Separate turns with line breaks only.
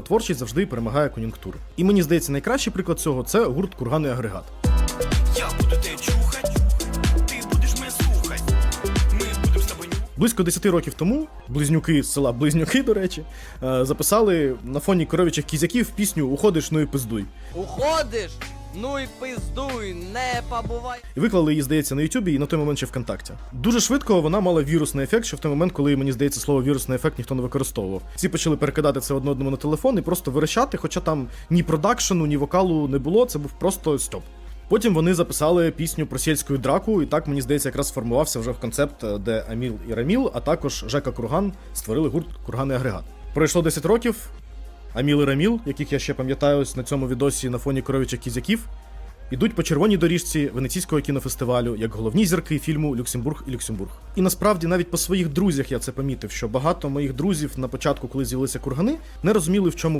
Творчість завжди перемагає кон'юнктуру. І мені здається, найкращий приклад цього це гурт Курган і агрегат.
Я буду те чухать, ти будеш мене слухать. Ми будемо з тобою.
Близько 10 років тому близнюки з села Близнюки, до речі, е, записали на фоні коров'ячих кізяків пісню Уходиш, ну і пиздуй.
Уходиш? Ну і пиздуй, не побувай.
І виклали її, здається, на Ютубі і на той момент ще ВКонтакті. Дуже швидко вона мала вірусний ефект, що в той момент, коли мені здається, слово вірусний ефект ніхто не використовував. Всі почали перекидати це одне одному на телефон і просто верещати, хоча там ні продакшену, ні вокалу не було, це був просто стьоп. Потім вони записали пісню про сільську драку, і так мені здається, якраз сформувався вже в концепт, е, де Аміл і Раміл, а також Жека Курган створили гурт Курган і агрегат. Пройшло 10 років. Аміл і Раміл, яких я ще пам'ятаю на цьому відосі на фоні коровічих кізяків, ідуть по червоній доріжці Венеційського кінофестивалю як головні зірки фільму Люксембург і Люксембург. І насправді навіть по своїх друзях я це помітив, що багато моїх друзів на початку, коли з'явилися кургани, не розуміли, в чому